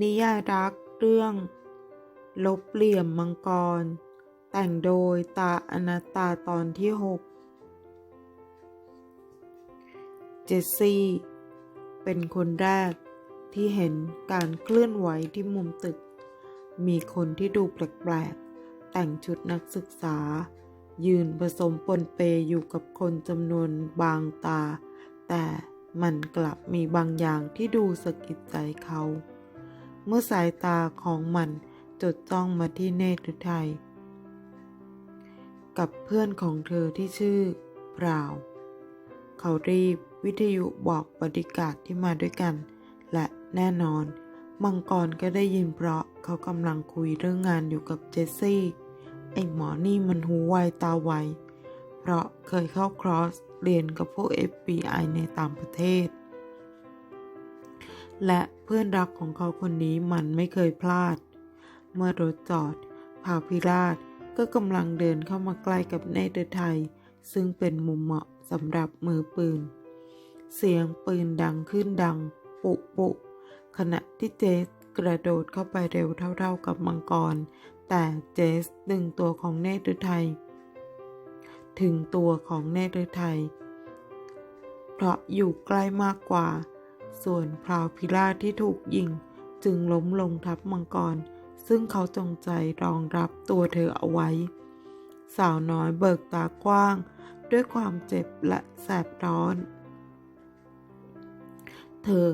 นิยายรักเรื่อง ลบเหลี่ยมมังกร แต่งโดยตาอนัตตาตอนที่ 6 เจสซี่ เป็นคนแรกที่เห็นการเคลื่อนไหวที่มุมตึก มีคนที่ดูแปลกๆ แต่งชุดนักศึกษา ยืนผสมปนเปอยู่กับคนจำนวนบางตา แต่มันกลับมีบางอย่างที่ดูสะกิดใจเขา เมื่อสายตาของมันจดจ้องมาที่เนตรไทย กับเพื่อนของเธอที่ชื่อพราว เขารีบวิทยุบอกบริการที่มาด้วยกัน และแน่นอน มังกรก็ได้ยินเพราะเขากำลังคุยเรื่องงานอยู่กับเจสซี่ ไอ้หมอนี่มันหูไวตาไว เพราะเคยเข้าครอสเรียนกับพวก FBI ในต่างประเทศ และเพื่อนรักของเขาคนนี้มันไม่เคยพลาด เมื่อรถจอดพาพิราชก็กำลังเดินเข้ามาใกล้กับเนเธอร์ไทย ซึ่งเป็นมุมเหมาะสำหรับมือปืน เสียงปืนดังขึ้นดัง ปุปุขณะที่เจสกระโดดเข้าไปเร็วเท่าๆกับมังกร แต่เจสดึงตัวของเนเธอร์ไทย ถึงตัวของเนเธอร์ไทย เพราะอยู่ใกล้มากกว่า ส่วนพราวพิราที่ถูกยิงจึงล้มลงทับมังกร ซึ่งเขาจงใจรองรับตัวเธอเอาไว้ สาวน้อยเบิกตากว้าง ด้วยความเจ็บและแสบร้อน เธอ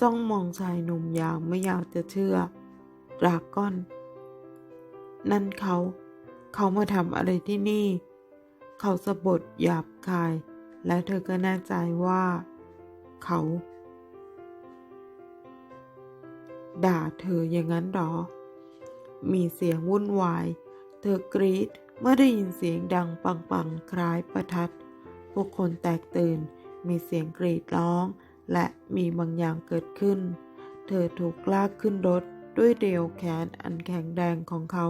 จ้องมองชายหนุ่มอย่างไม่อยากจะเชื่อดราก้อน นั่นเขา เขามาทำอะไรที่นี่ เขาสะบดหยาบคาย และเธอก็แน่ใจว่า เขา ด่าเธออย่างนั้นหรอ มีเสียงวุ่นวาย เธอกรีดเมื่อได้ยินเสียงดังปังๆ คล้ายประทัด พวกคนแตกตื่น มีเสียงกรีดร้อง และมีบางอย่างเกิดขึ้น เธอถูกลากขึ้นรถด้วยเดียวแขนอันแข็งแรงของเขา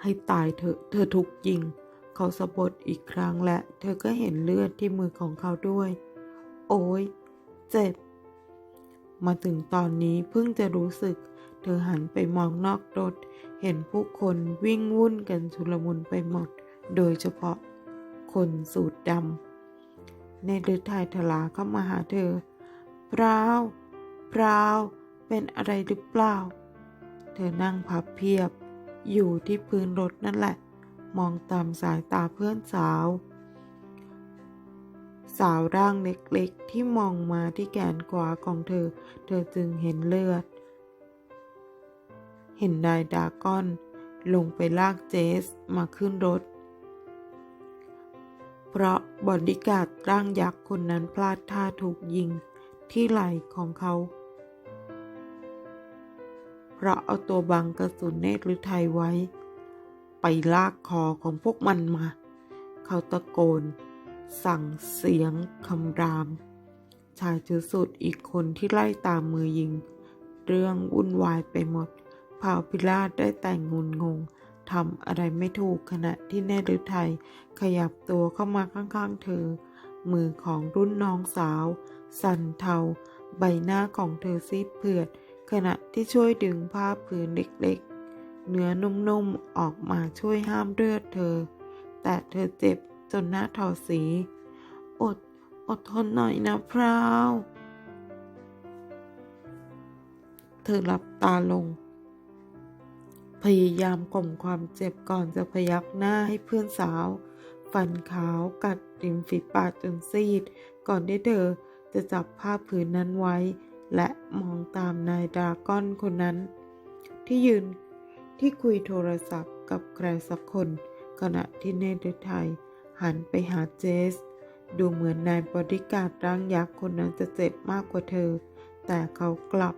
ให้ตายเถอะเธอถูกยิง เขาสะบดอีกครั้งและ เธอก็เห็นเลือดที่มือของเขาด้วย โอ้ยเจ็บ มาถึงตอนนี้เพิ่งจะรู้สึก เธอหันไปมองนอกรถ เห็นผู้คนวิ่งวุ่นกันชุลมุนไปหมด โดยเฉพาะคนสูดดำในฤทัยทลาเข้ามาหาเธอพราวพราวเป็นอะไรหรือเปล่า เธอนั่งพับเพียบ อยู่ที่พื้นรถนั่นแหละ มองตามสายตาเพื่อนสาว สาวร่างเล็กๆ ที่มองมาที่แขนขวาของเธอ เธอจึงเห็นเลือด เห็นนายดากอน ลงไปลากเจสมาขึ้นรถ เพราะบอดี้การ์ดร่างยักษ์คนนั้นพลาดท่าถูกยิงที่ไหล่ของเขา เพราะเอาตัวบังกระสุนเนตรหรือไทยไว้ ไปลากคอของพวกมันมา เขาตะโกน สั่งเสียงคำราม ชายถือสูตรอีกคนที่ไล่ตามมือยิง เรื่องวุ่นวายไปหมดเผ่าพิราชได้แต่งงุนงงทำอะไรไม่ถูกขณะที่เนตรไทยขยับตัวเข้ามาข้างๆเธอ มือของรุ่นน้องสาว สั่นเทา ใบหน้าของเธอซีดเผือด ขณะที่ช่วยดึงผ้าผืนเล็กๆ เนื้อนุ่มๆ ออกมาช่วยห้ามเลือดเธอ แต่เธอเจ็บ จนหน้าถอสี อด อดทนหน่อยนะพราว เธอหลับตาลง พยายามกล่อมความเจ็บก่อนจะพยักหน้าให้เพื่อนสาว ฟันขาวกัดริมฝีปากจนซีด ก่อนที่เธอจะจับผ้าผืนนั้นไว้ และมองตามนายดราก้อนคนนั้น ที่ยืนที่คุยโทรศัพท์กับใครสักคนขณะที่เนเธอร์ไทย หันไปหาเจส ดูเหมือนนายบริการดร่างยักษ์คนนั้นจะเจ็บมากกว่าเธอ แต่เขากลับ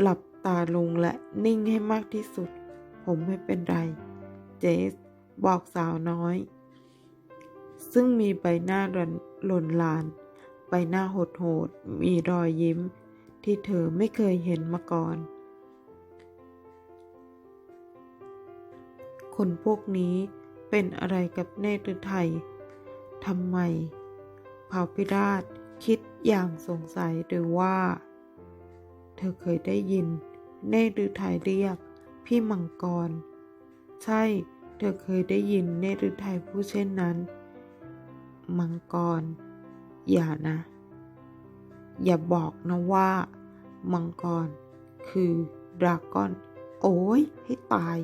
หลับตาลงและนิ่งให้มากที่สุด ผมไม่เป็นไร เจส บอกสาวน้อย ซึ่งมีใบหน้าหล่นลาน ใบหน้าโหดมีรอยยิ้ม ที่เธอไม่เคยเห็นมาก่อนคนพวกนี้ เป็นอะไรกับเนตรไทยทำไมเผ่าพิราชคิดอย่างสงสัยหรือว่า เธอเคยได้ยิน เนตรฤทัยเรียก พี่มังกร ใช่เธอเคยได้ยินเนตรฤทัยพูดเช่นนั้น มังกร อย่านะ อย่าบอกนะว่า มังกร คือดราก้อน โอ้ยให้ตาย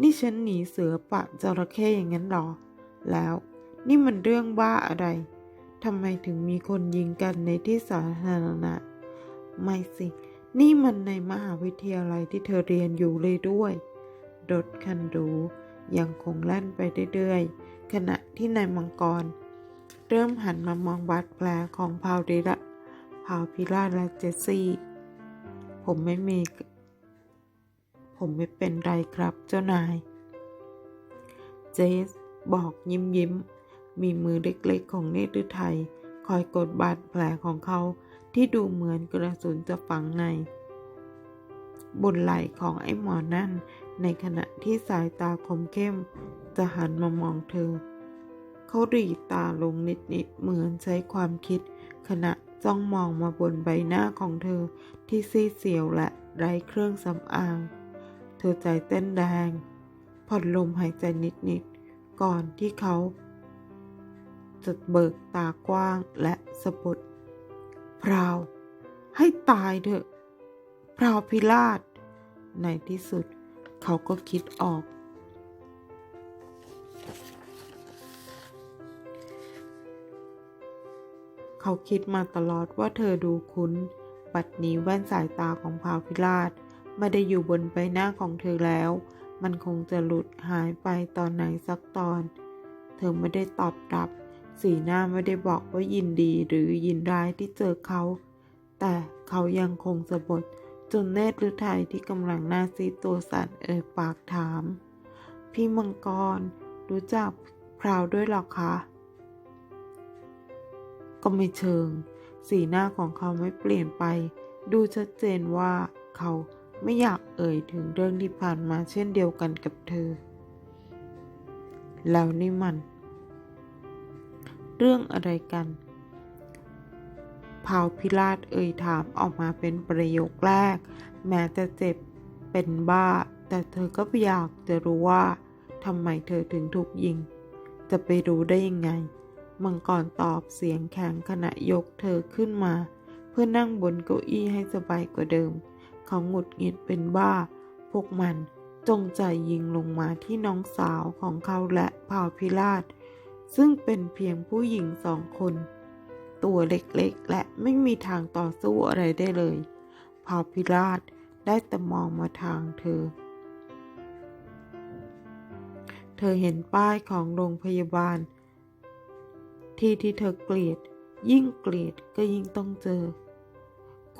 นี่ฉันหนีเสือปะจระเข้อย่างนั้นหรอ แล้ว นี่มันเรื่องบ้าอะไรทำไมถึงมีคนยิงกันในที่สาธารณะ ไม่สิ นี่มันในมหาวิทยาลัยที่เธอเรียนอยู่เลยด้วย รถคันหรูยังคงแล่นไปเรื่อยๆ ขณะที่นายมังกร เริ่มหันมามองบาดแผลของพาวริระพาวพิราและเจสซี่ ผมไม่มี ผมไม่เป็นไรครับเจ้านาย เจส บอกยิ้มยิ้ม มีมือเล็กๆของเนตรไทย คอยกดบาดแผลของเขาที่ดูเหมือนกระสุนจะฝังใน บนไหล่ของไอ้หมอนั่น ในขณะที่สายตาคมเข้ม จะหันมามองเธอ เขาหรีตาลงนิดๆเหมือนใช้ความคิด ขณะจ้องมองมาบนใบหน้าของเธอที่ซีเสียวและไร้เครื่องสำอาง อใจเต้นแรง ผ่อนลมหายใจนิดๆ ก่อนที่เขาจะเบิกตากว้างและสะบดพราว ให้ตายเถอะ พราวพิราชในที่สุดเขาก็คิดออก เขาคิดมาตลอดว่าเธอดูคุ้น บัดนี้แว่นสายตาของพราวพิราช ไม่ได้อยู่บนใบหน้าของเธอแล้ว มันคงจะหลุดหายไปตอนไหนสักตอน เธอไม่ได้ตอบรับ สีหน้าไม่ได้บอกว่ายินดีหรือยินร้ายที่เจอเขา แต่เขายังคงสะบดจนเนตรฤทัยที่กำลังหน้าซีตัวสั่นเอ่ยปากถาม พี่มังกร รู้จักพราวด้วยหรอคะ ก็ไม่เชิง สีหน้าของเขาไม่เปลี่ยนไป ดูชัดเจนว่าเขา ไม่อยากเอ่ยถึงเรื่องที่ผ่านมาเช่นเดียวกันกับเธอ แล้วนี่มัน เรื่องอะไรกันพาวพิราชเอ่ยถามออกมาเป็นประโยคแรก แม้จะเจ็บเป็นบ้า แต่เธอก็อยากจะรู้ว่าทำไมเธอถึงถูกยิง จะไปรู้ได้ยังไง มังกรตอบเสียงแข็งขณะยกเธอขึ้นมา เพื่อนั่งบนเก้าอี้ให้สบายกว่าเดิม เขาหงุดหงิดเป็นบ้า พวกมันจงใจยิงลงมาที่น้องสาวของเขาและพาวพิราช ซึ่งเป็นเพียงผู้หญิงสองคน ตัวเล็กๆ และไม่มีทางต่อสู้อะไรได้เลยพาวพิราชได้แต่มองมาทางเธอ เธอเห็นป้ายของโรงพยาบาล ที่ที่เธอเกลียด ยิ่งเกลียดก็ยิ่งต้องเจอ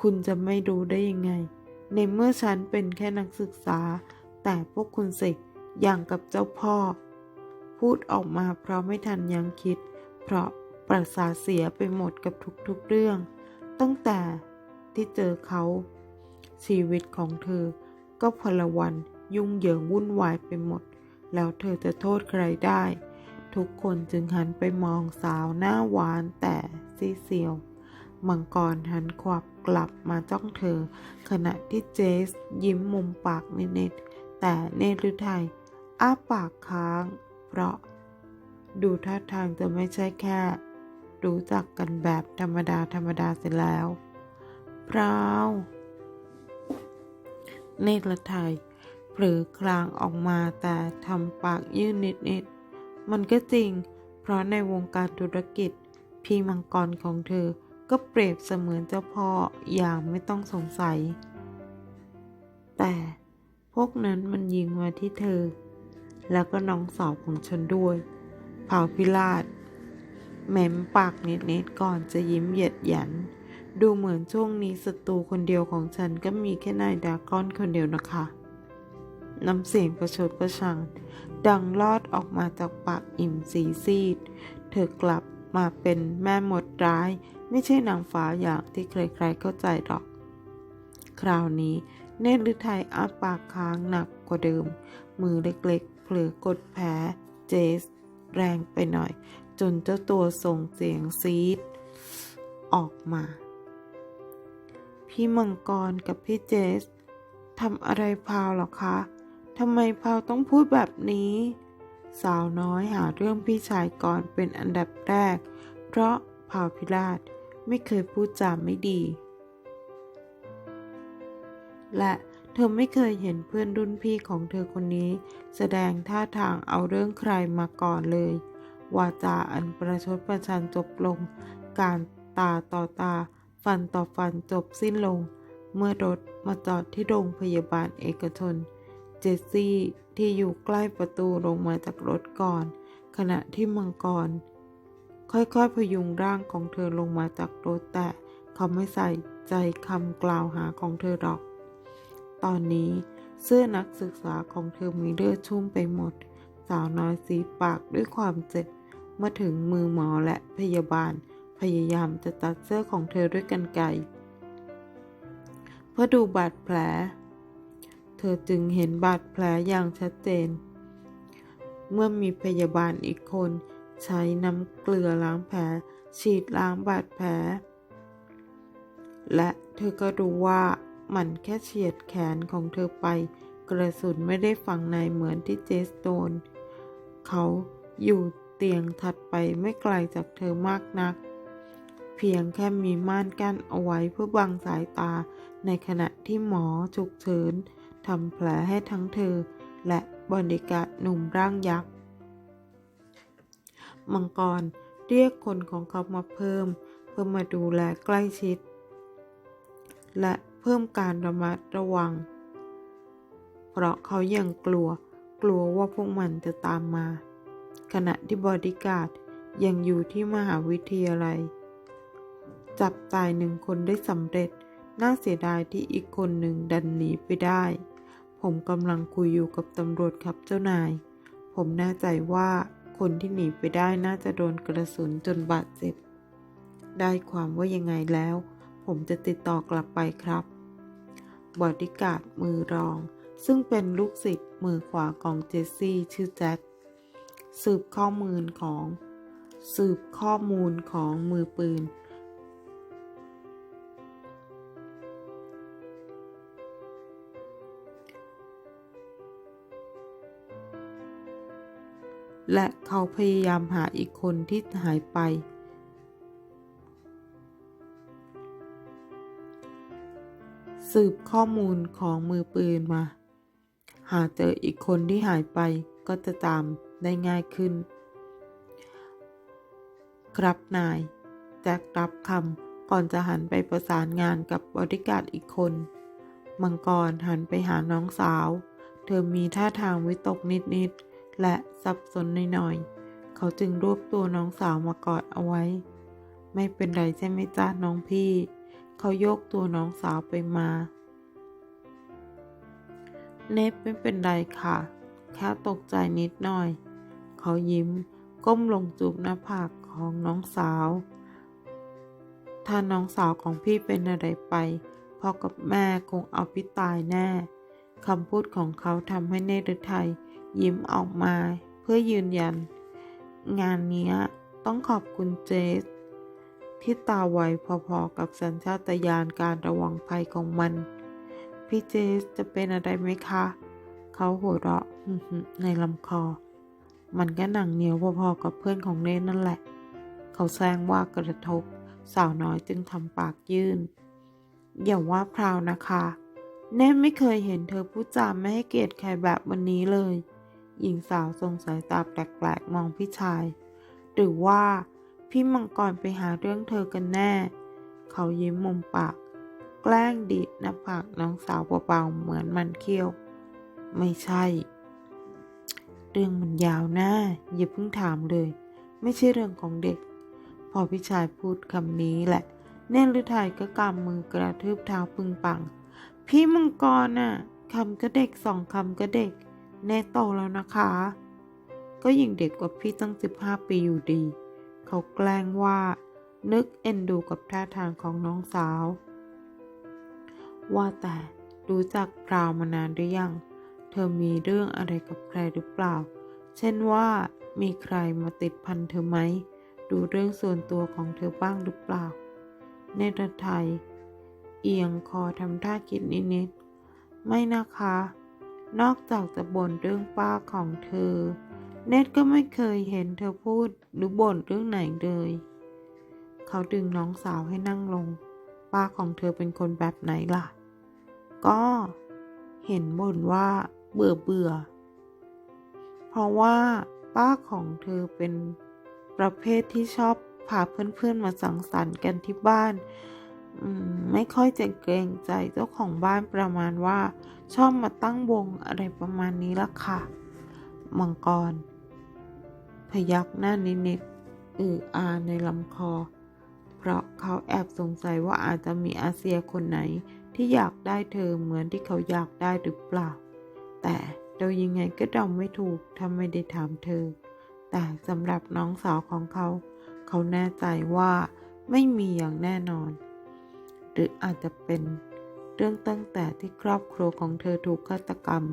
คุณจะไม่รู้ได้ยังไง ในเมื่อฉันเป็นแค่นักศึกษา แต่พวกคุณสิอย่างกับเจ้าพ่อ พูดออกมาเพราะไม่ทันยังคิด เพราะประสาเสียไปหมดกับทุกๆเรื่อง ตั้งแต่ที่เจอเขา ชีวิตของเธอ ก็พลวันยุ่งเหยิงวุ่นวายไปหมด แล้วเธอจะโทษใครได้ ทุกคนจึงหันไปมองสาวหน้าหวานแต่ซีเซียว มังกรหันขวับ กลับมาจ้องเธอ ขณะที่เจสยิ้มมุมปากนิดๆแต่เนตรฤทัยอ้าปากค้าง เพราะ ดูท่าทางจะไม่ใช่แค่ รู้จักกันแบบธรรมดาธรรมดาเสร็จแล้วพราวเนตรไทยเผลอคลางออกมาแต่ทำปากยื่นนิดๆมันก็จริง เพราะในวงการธุรกิจ พี่มังกรของเธอ ก็เปรียบเสมือนเจ้าพ่ออย่างไม่ต้องสงสัย แต่พวกนั้นมันยิงมาที่เธอ แล้วก็น้องสาวของฉันด้วย เผาพิราชแม้มปากนิดๆก่อนจะยิ้มเหยียดหยัน ดูเหมือนช่วงนี้ศัตรูคนเดียวของฉันก็มีแค่นายดากอนคนเดียวนะคะน้ำเสียงประชดประชัง ดังลอดออกมาจากปากอิ่มสีซีด เธอกลับมาเป็นแม่หมดร้าย ไม่ใช่นางฟ้าอย่างที่ใครๆเข้าใจหรอก คราวนี้เนตรฤทัยอาปากค้างหนักกว่าเดิม มือเล็กๆเผลอกดแผลเจส แรงไปหน่อย จนเจ้าตัวส่งเสียงซีด ออกมา พี่มังกรกับพี่เจสทำอะไรพาวหรอคะทำไมพาวต้องพูดแบบนี้ สาวน้อยหาเรื่องพี่ชายก่อนเป็นอันดับแรก เพราะพาวพิราช ไม่เคยพูดจาไม่ดี และเธอไม่เคยเห็นเพื่อนรุ่นพี่ของเธอคนนี้ แสดงท่าทางเอาเรื่องใครมาก่อนเลย วาจาอันประชดประชันจบลง การตาต่อตา ฟันต่อฟันจบสิ้นลง เมื่อรถมาจอดที่โรงพยาบาลเอกชน เจสซี่ที่อยู่ใกล้ประตูลงมาจากรถก่อน ขณะที่มังกร ค่อยๆพยุงร่างของเธอลงมาจากรถแต่เขาไม่ใส่ใจคำกล่าวหาของเธอหรอก ตอนนี้เสื้อนักศึกษาของเธอมีเลือดชุ่มไปหมด สาวน้อยสีปากด้วยความเจ็บ เมื่อถึงมือหมอและพยาบาล พยายามจะตัดเสื้อของเธอด้วยกันไกรเพื่อดูบาดแผล เธอจึงเห็นบาดแผลอย่างชัดเจน เมื่อมีพยาบาลอีกคน ใช้น้ำเกลือล้างแผล ฉีดล้างบาดแผล และเธอก็รู้ว่ามันแค่เฉียดแขนของเธอไป กระสุนไม่ได้ฝังในเหมือนที่เจสโดนเขาอยู่เตียงถัดไปไม่ไกลจากเธอมากนัก เพียงแค่มีม่านกั้นเอาไว้เพื่อบังสายตา ในขณะที่หมอฉุกเฉินทำแผลให้ทั้งเธอ และบริการหนุ่มร่างยักษ์ มังกรเรียกคนของเขามาเพิ่ม เพื่อมาดูแลใกล้ชิด และเพิ่มการระมัดระวัง เพราะเขายังกลัวกลัวว่าพวกมันจะตามมา ขณะที่บอดี้การ์ดยังอยู่ที่มหาวิทยาลัย จับตายหนึ่งคนได้สำเร็จ น่าเสียดายที่อีกคนหนึ่งดันหนีไปได้ ผมกำลังคุยอยู่กับตำรวจครับเจ้านาย ผมแน่ใจว่า คนที่หนีไปได้น่าจะโดนกระสุนจนบาดเจ็บ ได้ความว่ายังไงแล้ว ผมจะติดต่อกลับไปครับ บอดี้การ์ดมือรอง ซึ่งเป็นลูกศิษย์มือขวาของเจสซี่ชื่อแจ็ค สืบข้อมูลของ สืบข้อมูลของมือปืน และเขาพยายามหาอีกคนที่หายไป สืบข้อมูลของมือปืนมา หาเจออีกคนที่หายไปก็จะตามได้ง่ายขึ้น ครับนาย แจ็ครับคำก่อนจะหันไปประสานงานกับบริการอีกคน มังกรหันไปหาน้องสาว เธอมีท่าทางวิตกนิดๆ และสับสนหน่อยๆ เขาจึงรวบตัวน้องสาวมากอดเอาไว้ ไม่เป็นไรใช่ไหมจ้าน้องพี่ เขาโยกตัวน้องสาวไปมา เนฟไม่เป็นไรค่ะ แค่ตกใจนิดหน่อย เขายิ้มก้มลงจูบหน้าผากของน้องสาว ถ้าน้องสาวของพี่เป็นอะไรไปพ่อกับแม่คงเอาพี่ตายแน่คำพูดของเขาทำให้เนตรไทย ยิ้มออกมาเพื่อยืนยัน งานนี้ต้องขอบคุณเจส ที่ตาไวพอๆกับสัญชาตญาณการระวังภัยของมัน พี่เจสจะเป็นอะไรไหมคะ เขาหัวเราะหึ่มๆในลำคอ มันก็หนังเหนียวพอๆกับเพื่อนของเนนนั่นแหละ เขาแซงว่ากระทบ สาวน้อยจึงทำปากยื่น อย่าว่าพราวนะคะเนนไม่เคยเห็นเธอพูดจาไม่ให้เกียรติใครแบบวันนี้เลย หญิงสาวทรงสายตาแปลกๆ มองพี่ชาย หรือว่าพี่มังกรไปหาเรื่องเธอกันแน่ เขายิ้มมุมปาก แกล้งดีดหน้าผากน้องสาวเบาๆเหมือนมันเคี้ยว ไม่ใช่ เรื่องมันยาวนะอย่าเพิ่งถามเลย ไม่ใช่เรื่องของเด็ก พอพี่ชายพูดคำนี้แหละเน่นฤทัยก็กำมือกระทืบเท้าปึงปัง พี่มังกรน่ะคำก็เด็กสองคำก็เด็ก แน่โตแล้วนะคะ ก็ยิ่งเด็กกว่าพี่ตั้งสิบห้าปีอยู่ดี เขาแกล้งว่า นึกเอ็นดูกับท่าทางของน้องสาว ว่าแต่รู้จักพราวมานานหรือยัง เธอมีเรื่องอะไรกับใครหรือเปล่า เช่นว่ามีใครมาติดพันเธอไหม ดูเรื่องส่วนตัวของเธอบ้างหรือเปล่า เนตรไทย เอียงคอทำท่าคิดนิดๆ ไม่นะคะ นอกจากจะบ่นเรื่องป้าของเธอ เนตก็ไม่เคยเห็นเธอพูดหรือบ่นเรื่องไหนเลย เขาดึงน้องสาวให้นั่งลง ป้าของเธอเป็นคนแบบไหนล่ะ ก็เห็นบ่นว่าเบื่อเบื่อ เพราะว่าป้าของเธอเป็นประเภทที่ชอบพาเพื่อนๆมาสังสรรค์กันที่บ้าน ไม่ค่อยจะเกรงใจเจ้าของบ้านประมาณว่า ชอบมาตั้งวงอะไรประมาณนี้ละค่ะ มังกร พยักหน้านิดๆอืออาในลำคอ เพราะเขาแอบสงสัยว่าอาจจะมีอาเซียคนไหนที่อยากได้เธอเหมือนที่เขาอยากได้หรือเปล่า แต่เดายังไงก็เดาไม่ถูกถ้าไม่ได้ถามเธอ แต่สำหรับน้องสาวของเขา เขาแน่ใจว่าไม่มีอย่างแน่นอน หรืออาจจะเป็นเรื่องตั้งแต่ที่ครอบครัวของเธอถูกฆาตกรรม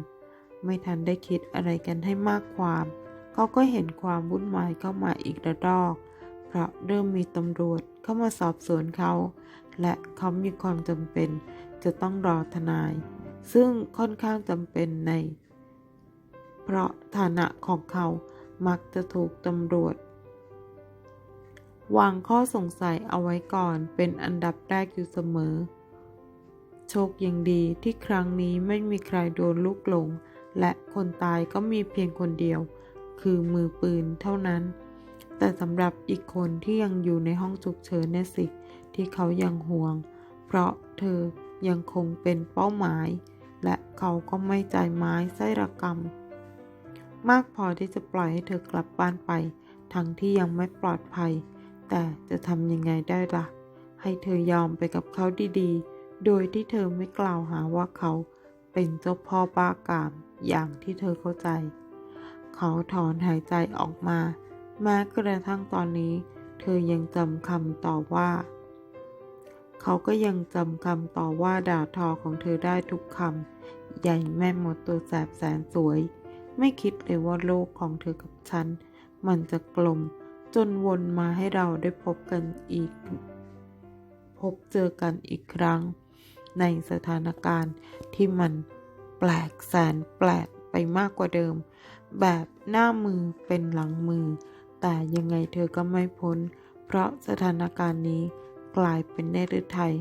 ไม่ทันได้คิดอะไรกันให้มากความ เขาก็เห็นความวุ่นวายเข้ามาอีกระดอก เพราะเริ่มมีตำรวจเข้ามาสอบสวนเขา และเขามีความจำเป็นจะต้องรอทนาย ซึ่งค่อนข้างจำเป็นใน เพราะฐานะของเขามักจะถูกตำรวจ วางข้อสงสัยเอาไว้ก่อนเป็นอันดับแรกอยู่เสมอ โชคยังดีที่ครั้งนี้ไม่มีใครโดนลูกหลง และคนตายก็มีเพียงคนเดียว คือมือปืนเท่านั้น แต่สำหรับอีกคนที่ยังอยู่ในห้องฉุกเฉินเนี่ยสิที่เขายังห่วง เพราะเธอยังคงเป็นเป้าหมาย และเขาก็ไม่ใจไม้ไส้ระกรรม มากพอที่จะปล่อยให้เธอกลับบ้านไป ทั้งที่ยังไม่ปลอดภัย แต่จะทำยังไงได้ละ่ะ ให้เธอยอมไปกับเขาดีๆ โดยที่เธอไม่กล่าวหาว่าเขาเป็นเจ้าพ่อบ้ากามอย่างที่เธอเข้าใจ เขาถอนหายใจออกมา แม้กระทั่งตอนนี้ เธอยังจำคำต่อว่า เขาก็ยังจำคำต่อว่าด่าทอของเธอได้ทุกคำใหญ่แม่หมดตัวแสบแสนสวย ไม่คิดเลยว่าโลกของเธอกับฉัน มันจะกลม จนวนมาให้เราได้พบกันอีก พบเจอกันอีกครั้ง ในสถานการณ์ที่มันแปลกแสนแปลกไปมากกว่าเดิม แบบหน้ามือเป็นหลังมือ แต่ยังไงเธอก็ไม่พ้น เพราะสถานการณ์นี้กลายเป็นเนตรไทย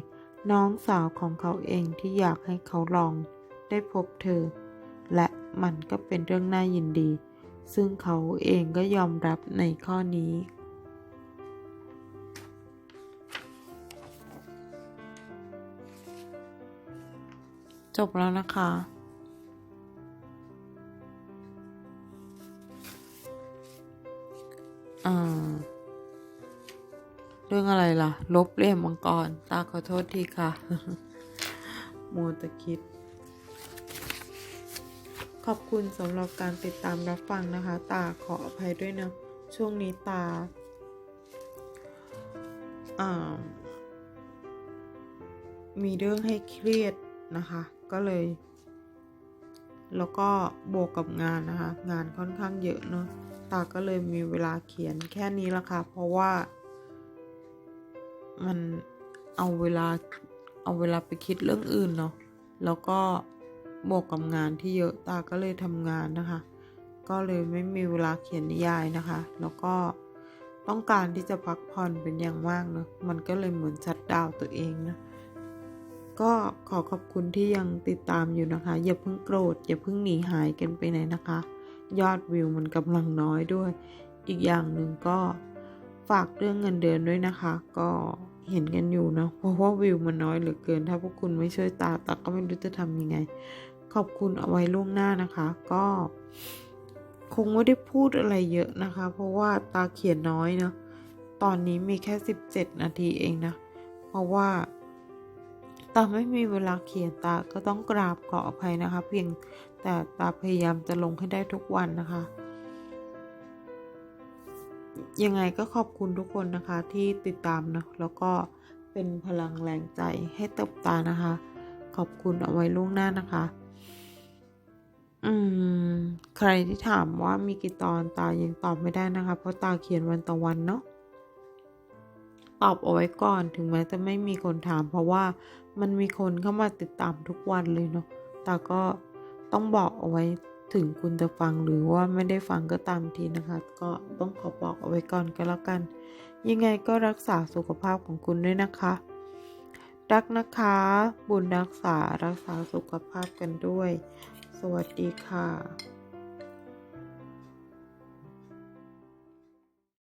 น้องสาวของเขาเองที่อยากให้เขาลองได้พบเธอ และมันก็เป็นเรื่องน่ายินดี ซึ่งเขาเองก็ยอมรับในข้อนี้ จบแล้วนะคะเรื่องอะไรล่ะ ลบเล่มมังกร ตาขอโทษทีค่ะ มัวแตะคิด อบคุณสำหรับการติดตามรับฟังนะคะ ตาขออภัยด้วยนะ ช่วงนี้ตาอ่ามีเรื่องให้เครียดนะคะ ก็เลย แล้วก็บวกกับงานนะคะ งานค่อนข้างเยอะเนอะตาก็เลยมีเวลาเขียนแค่นี้ละค่ะ เพราะว่ามันเอาเวลาเอาเวลาไปคิดเรื่องอื่นเนาะแล้วก็ บวกกับงานที่เยอะตาก็เลยทำงานนะคะ ก็เลยไม่มีเวลาเขียนนิยายนะคะ แล้วก็ต้องการที่จะพักผ่อนเป็นอย่างมากเนาะมันก็เลยเหมือนชัดดาวตัวเองนะก็ขอขอบคุณที่ยังติดตามอยู่นะคะ อย่าเพิ่งโกรธ อย่าเพิ่งหนีหายกันไปไหนนะคะ ยอดวิวมันกำลังน้อยด้วย อีกอย่างหนึ่งก็ฝากเรื่องเงินเดือนด้วยนะคะ ก็เห็นกันอยู่นะเพราะว่าวิวมันน้อยเหลือเกิน ถ้าพวกคุณไม่ช่วยตาตาก็ไม่รู้จะทำยังไง ขอบคุณเอาไว้ล่วงหน้านะคะ ก็คงไม่ได้พูดอะไรเยอะนะคะ เพราะว่าตาเขียนน้อยเนาะตอนนี้มีแค่ 17 นาทีเองนะ เพราะว่าตาไม่มีเวลาเขียนตาก็ต้องกราบขออภัยนะคะ เพียงแต่ตาพยายามจะลงให้ได้ทุกวันนะคะ ยังไงก็ขอบคุณทุกคนนะคะที่ติดตามนะแล้วก็เป็นพลังแรงใจให้เติบตานะคะ ขอบคุณเอาไว้ล่วงหน้านะคะ อืม ใครที่ถามว่ามีกี่ตอนตายังตอบไม่ได้นะคะ เพราะตาเขียนวันต่อวันเนาะตอบเอาไว้ก่อนถึงแม้จะไม่มีคนถาม เพราะว่ามันมีคนเข้ามาติดตามทุกวันเลยเนาะต่ก็ต้องบอกเอาไว้ถึงคุณจะฟังหรือว่าไม่ได้ฟังก็ตามทีนะคะ ก็ต้องขอบอกเอาไว้ก่อนก็แล้วกัน ยังไงก็รักษาสุขภาพของคุณด้วยนะคะ รักนะคะ บุญรักษารักษาสุขภาพกันด้วย สวัสดีค่ะ